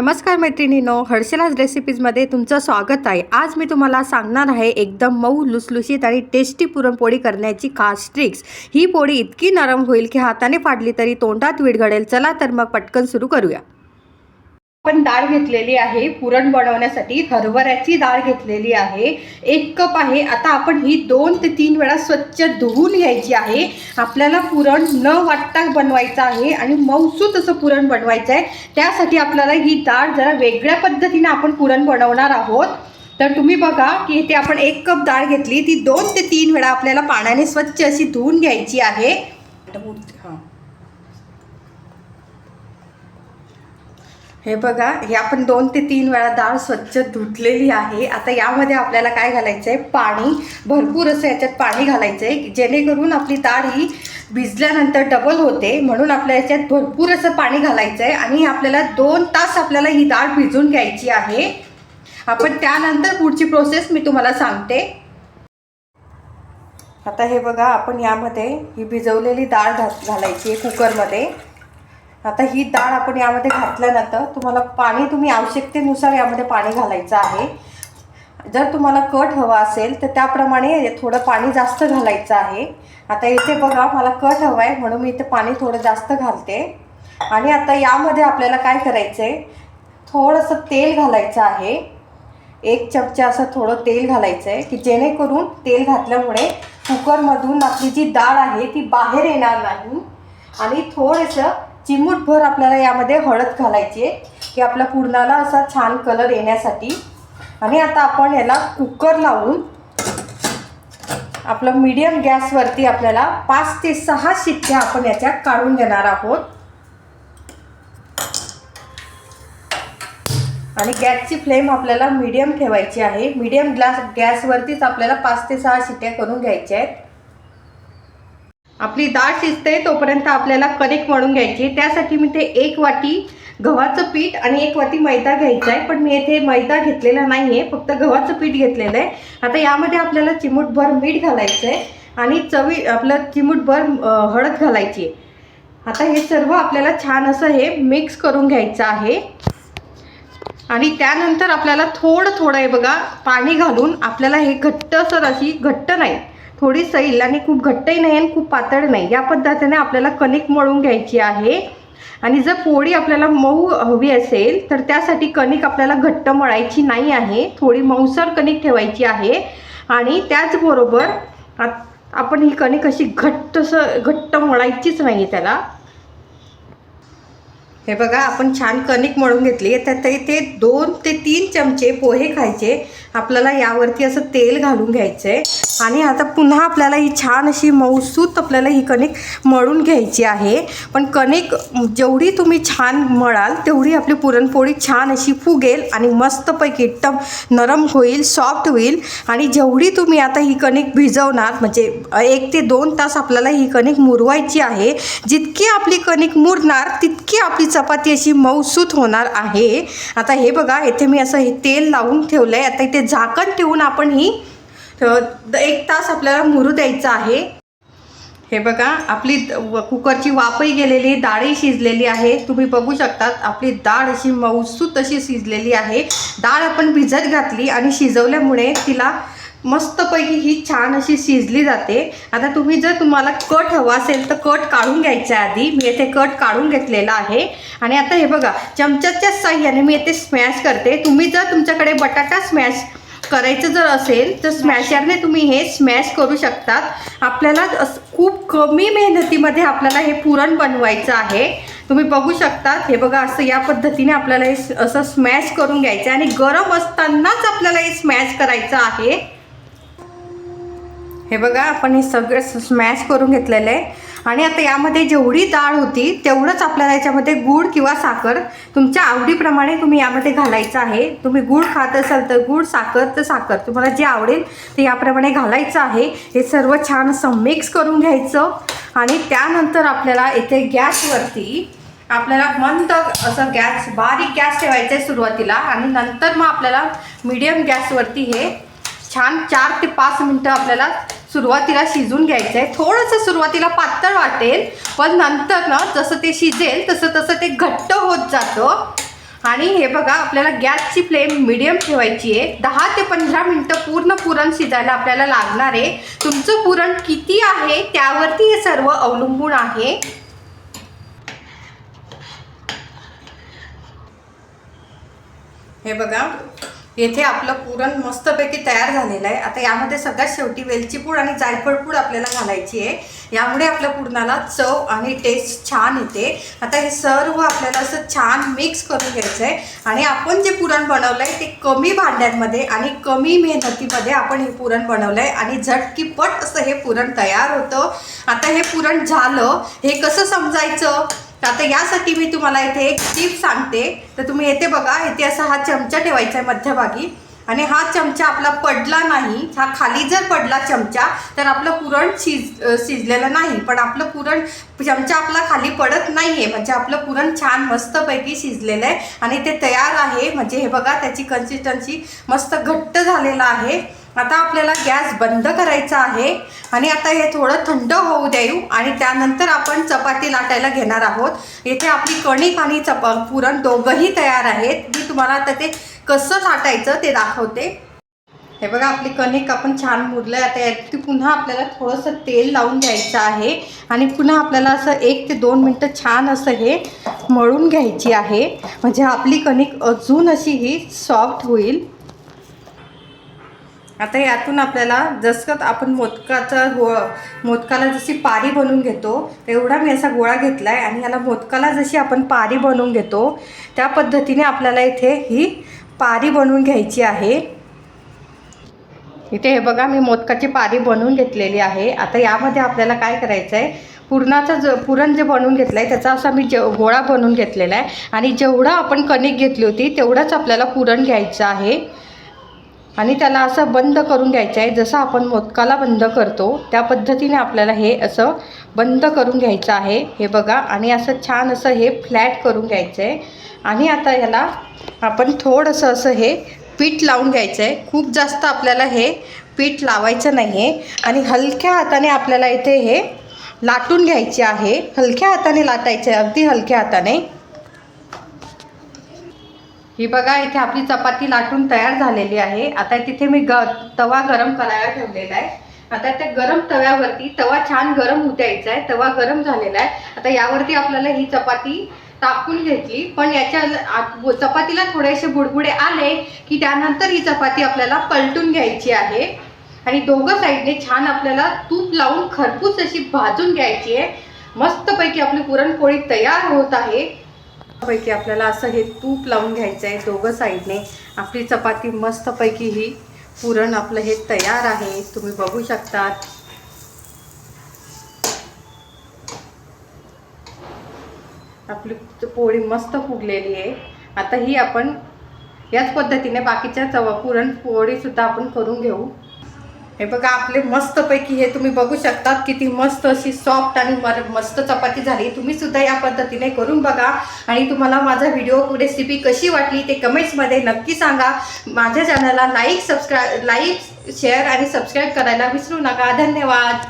नमस्कार मैत्रिणीनो हर्षलाज रेसिपीजमध्ये तुमचं स्वागत आहे. आज मी तुम्हाला सांगणार आहे एकदम मऊ लुसलुशीत आणि टेस्टी पुरणपोळी करण्याची खास ट्रिक्स ही पोळी इतकी नरम होईल की हाताने फाडली तरी तोंडात विडघडेल चला तर मग पटकन सुरू करूया. आपण डाळ घेतलेली आहे पुरण बनवण्यासाठी हरभऱ्याची डाळ घेतलेली आहे. एक कप आहे. आता आपण ही दोन ते तीन वेळा स्वच्छ धुवून घ्यायची आहे. आपल्याला पुरण न वाटता बनवायचं आहे आणि मऊसू असं पुरण बनवायचं आहे. त्यासाठी आपल्याला ही डाळ जरा वेगळ्या पद्धतीने आपण पुरण बनवणार आहोत. तर तुम्ही बघा की इथे आपण एक कप डाळ घेतली. ती दोन ते तीन वेळा आपल्याला पाण्याने स्वच्छ अशी धुवून घ्यायची आहे. हां. हे बघा हे आपण दोन ते तीन वेळा डाळ स्वच्छ धुतलेली आहे. आता यामध्ये आपल्याला काय घालायचं आहे पाणी. भरपूर असं याच्यात पाणी घालायचं आहे जेणेकरून आपली डाळ ही भिजल्यानंतर डबल होते. म्हणून आपल्या याच्यात भरपूर असं पाणी घालायचं आहे आणि आपल्याला दोन तास आपल्याला ही डाळ भिजून घ्यायची आहे. आपण त्यानंतर पुढची प्रोसेस मी तुम्हाला सांगते. आता हे बघा आपण यामध्ये ही भिजवलेली डाळ घा घालायची आहे कुकरमध्ये आता ही डाळ आपण यामध्ये घातल्यानंतर तुम्हाला पाणी तुम्ही आवश्यकतेनुसार यामध्ये पाणी घालायचं आहे. जर तुम्हाला कट हवा असेल तर त्याप्रमाणे थोडं पाणी जास्त घालायचं आहे. आता इथे बघा मला कट हवा आहे म्हणून मी इथे पाणी थोडं जास्त घालते. आणि आता यामध्ये आपल्याला काय करायचं आहे थोडंसं तेल घालायचं आहे. एक चमचा असं थोडं तेल घालायचं आहे की जेणेकरून तेल घातल्यामुळे कुकरमधून आपली जी डाळ आहे ती बाहेर येणार नाही. आणि थोडंसं चिमूटभर आपल्याला यामध्ये हळद घालायची आहे. की आपल्या पुरणाला असा छान कलर येण्यासाठी. आणि आता आपण याला कुकर लावून आपलं मीडियम गॅसवरती आपल्याला पाच ते सहा शिट्ट्या आपण याच्या काढून घेणार आहोत. आणि गॅसची फ्लेम आपल्याला मीडियम ठेवायची आहे. मीडियम ग्लास गॅसवरतीच आपल्याला पाच ते सहा शिट्ट्या करून घ्यायच्या आहेत. आपली डाळ शिजते तोपर्यंत आपल्याला कणिक मळून घ्यायची. त्यासाठी मी ते एक वाटी गव्हाचं पीठ आणि एक वाटी मैदा घ्यायचा आहे. पण मी येथे मैदा घेतलेला नाही आहे फक्त गव्हाचं पीठ घेतलेलं आहे. आता यामध्ये आपल्याला चिमूटभर मीठ घालायचं आहे आणि चवी आपलं चिमूटभर हळद घालायची आहे. आता हे सर्व आपल्याला छान असं हे मिक्स करून घ्यायचं आहे. आणि त्यानंतर आपल्याला थोडं थोडं आहे बघा पाणी घालून आपल्याला हे घट्टसर अशी घट्ट नाही थोडी सैल आणि खूप घट्टही नाही आणि खूप पातळ नाही. या पद्धतीने आपल्याला कणिक मळून घ्यायची आहे. आणि जर पोळी आपल्याला मऊ हवी असेल तर त्यासाठी कणिक आपल्याला घट्ट मळायची नाही आहे. थोडी मऊसर कणिक ठेवायची आहे. आणि त्याचबरोबर आपण ही कणिक अशी घट्टसं घट्ट मळायचीच नाही त्याला. हे बघा आपण छान कणिक मळून घेतली. त्यात इथे दोन ते तीन चमचे पोहे खायचे. आपल्याला यावरती असं तेल घालून घ्यायचं आहे आणि आता पुन्हा आपल्याला ही छान अशी मऊसूत आपल्याला ही कणिक मळून घ्यायची आहे. पण कणिक जेवढी तुम्ही छान मळाल तेवढी आपली पुरणपोळी छान अशी फुगेल आणि मस्तपैकी एकदम नरम होईल सॉफ्ट होईल. आणि जेवढी तुम्ही आता ही कणिक भिजवणार म्हणजे एक ते दोन तास आपल्याला ही कणिक मुरवायची आहे जितकी आपली कणिक मुरणार तितकी आपली चपाती अशी मऊसूत होणार आहे. आता हे बघा इथे मी असं हे तेल लावून ठेवलं आहे आता इथे झाकण ठेवून आपण ही एक तास आपल्याला मुरू द्यायचं आहे. हे बघा आपली कुकरची वापही गेलेली डाळही शिजलेली आहे. तुम्ही बघू शकतात आपली डाळ अशी मऊसूत अशी शिजलेली आहे. डाळ आपण भिजत घातली आणि शिजवल्यामुळे तिला मस्तपैकी ही छान अशी शिजली जाते. आता तुम्ही जर तुम्हाला कट हवा असेल तर कट काढून घ्यायच्या आधी. मी येथे कट काढून घेतलेला आहे. आणि आता हे बघा चमच्याच्या साह्याने मी येथे स्मॅश करते. तुम्ही जर तुमच्याकडे बटाटा स्मॅश करायचं जर असेल तर स्मॅशरने तुम्ही हे स्मॅश करू शकतात. आपल्याला खूप कमी मेहनतीमध्ये आपल्याला हे पुरण बनवायचं आहे. तुम्ही बघू शकतात. हे बघा असं या पद्धतीने आपल्याला हे असं स्मॅश करून घ्यायचं आहे. आणि गरम असतानाच आपल्याला हे स्मॅश करायचं आहे. हे बघा आपण हे सगळं स्मॅश करून घेतलेलं आहे. आणि आता यामध्ये जेवढी डाळ होती तेवढंच आपल्याला याच्यामध्ये गूळ किंवा साखर तुमच्या आवडीप्रमाणे तुम्ही यामध्ये घालायचं आहे. तुम्ही गूळ खात असाल तर गूळ साखर तर साखर. तुम्हाला जे आवडेल ते याप्रमाणे घालायचं आहे. हे सर्व छान असं मिक्स करून घ्यायचं. आणि त्यानंतर आपल्याला इथे गॅसवरती आपल्याला मंद असं गॅस बारीक गॅस ठेवायचं आहे सुरुवातीला. आणि नंतर मग आपल्याला मीडियम गॅसवरती हे छान चार ते पाच मिनटं आपल्याला सुरुवातीला शिजून घ्यायचं आहे थोडंसं सुरुवातीला पातळ वाटेल पण नंतर ना जसं ते शिजेल तसं तसं ते घट्ट होत जातं. आणि हे बघा आपल्याला गॅसची फ्लेम मिडियम ठेवायची आहे. दहा ते पंधरा मिनटं पूर्ण पुरण शिजायला आपल्याला लागणार आहे. तुमचं पुरण किती आहे त्यावरती हे सर्व अवलंबून आहे. हे बघा येथे आपलं पुरण मस्तपैकी तयार झालेलं आहे. आता यामध्ये सगळ्यात शेवटी वेलची पूड आणि जायफळ पूड आपल्याला घालायची आहे. यामुळे आपल्या पुरणाला चव आणि टेस्ट छान येते. आता हे सर्व आपल्याला असं छान मिक्स करून घ्यायचं आहे. आणि आपण जे पुरण बनवलं आहे ते कमी भांड्यांमध्ये आणि कमी मेहनतीमध्ये आपण हे पुरण बनवलं आहे आणि झटकीपट असं हे पुरण तयार होतं. आता हे पुरण झालं. हे कसं समजायचं? तर आता यासाठी मी तुम्हाला इथे एक टीप सांगते. तर तुम्ही येथे बघा इथे असा हा चमचा ठेवायचा आहे मध्यभागी. आणि हा चमचा आपला पडला नाही. हा खाली जर पडला चमचा तर आपलं पुरण शिज शिजलेलं नाही. पण आपलं पुरण चमचा आपला खाली पडत नाही आहे म्हणजे आपलं पुरण छान मस्तपैकी शिजलेलं आहे. आणि ते तयार आहे. म्हणजे हे बघा त्याची कन्सिस्टन्सी मस्त घट्ट झालेलं आहे. आता आपल्याला गॅस बंद करायचा आहे आणि आता हे थोडं थंड होऊ देऊ आणि त्यानंतर आपण चपाती लाटायला घेणार आहोत. येथे आपली कणिक आणि चप पुरण दोघंही तयार आहेत. मी तुम्हाला आता ते कसं लाटायचं ते दाखवते. हे बघा आपली कणिक आपण छान मुरलं आहे आता याची पुन्हा आपल्याला थोडंसं तेल लावून द्यायचं आहे आणि पुन्हा आपल्याला असं एक ते दोन मिनटं छान असं हे मळून घ्यायची आहे. म्हणजे आपली कणिक अजून अशी ही सॉफ्ट होईल. आता यातून आपल्याला जसं आपण मोदकाचा गो मोदकाला जशी पारी बनवून घेतो एवढा मी असा गोळा घेतला आहे आणि याला मोदकाला जशी आपण पारी बनवून घेतो त्या पद्धतीने आपल्याला इथे ही पारी बनवून घ्यायची आहे. इथे हे बघा मी मोदकाची पारी बनवून घेतलेली आहे. आता यामध्ये आपल्याला काय करायचं आहे पुरणाचं ज पुरण जे बनवून घेतलं आहे त्याचा असा मी जे गोळा बनवून घेतलेला आहे. आणि जेवढं आपण कणिक घेतली होती तेवढंच आपल्याला पुरण घ्यायचं आहे. आणि त्याला असं बंद करून घ्यायचं आहे. जसं आपण मोदकाला बंद करतो त्या पद्धतीने आपल्याला हे असं बंद करून घ्यायचं आहे. हे बघा आणि असं छान असं हे फ्लॅट करून घ्यायचं आहे. आणि आता ह्याला आपण थोडंसं असं हे पीठ लावून घ्यायचं आहे. खूप जास्त आपल्याला हे पीठ लावायचं नाही आहे आणि हलक्या हाताने आपल्याला इथे हे लाटून घ्यायचे आहे. हलक्या हाताने लाटायचं आहे. अगदी हलक्या हाताने. ही बघा इथे आपली चपाती लाटून तयार झालेली आहे. आता तिथे मी ग तवा गरम करायला ठेवलेला आहे. आता त्या गरम तव्यावरती तवा छान गरम होऊ द्यायचा आहे. तवा गरम झालेला आहे. आता यावरती आपल्याला ही चपाती टाकून घेतली. पण याच्या चपातीला थोडेसे बुडबुडे आले की त्यानंतर ही चपाती आपल्याला पलटून घ्यायची आहे. आणि दोघं साईडने छान आपल्याला तूप लावून खरपूस अशी भाजून घ्यायची आहे. मस्तपैकी आपली पुरणपोळी तयार होत आहे. पैकी आपल्याला असं हे तूप लावून घ्यायचं आहे दोघं साईडने. आपली चपाती मस्तपैकी ही पुरण आपलं हे तयार आहे. तुम्ही बघू शकतात. आपली पोळी मस्त फुगलेली आहे. आता ही आपण याच पद्धतीने बाकीच्या चव पुरण पोळीसुद्धा आपण करून घेऊ. हे बघा आपले मस्तपैकी हे तुम्ही बघू शकतात किती मस्त अशी सॉफ्ट आणि मर मस्त चपाती झाली. तुम्ही सुद्धा या पद्धतीने करून बघा. आणि तुम्हाला माझा व्हिडिओ रेसिपी कशी वाटली ते कमेंट्समध्ये नक्की सांगा. माझ्या चॅनलला लाईक सबस्क्राईब लाईक शेअर आणि सबस्क्राईब करायला विसरू नका. धन्यवाद.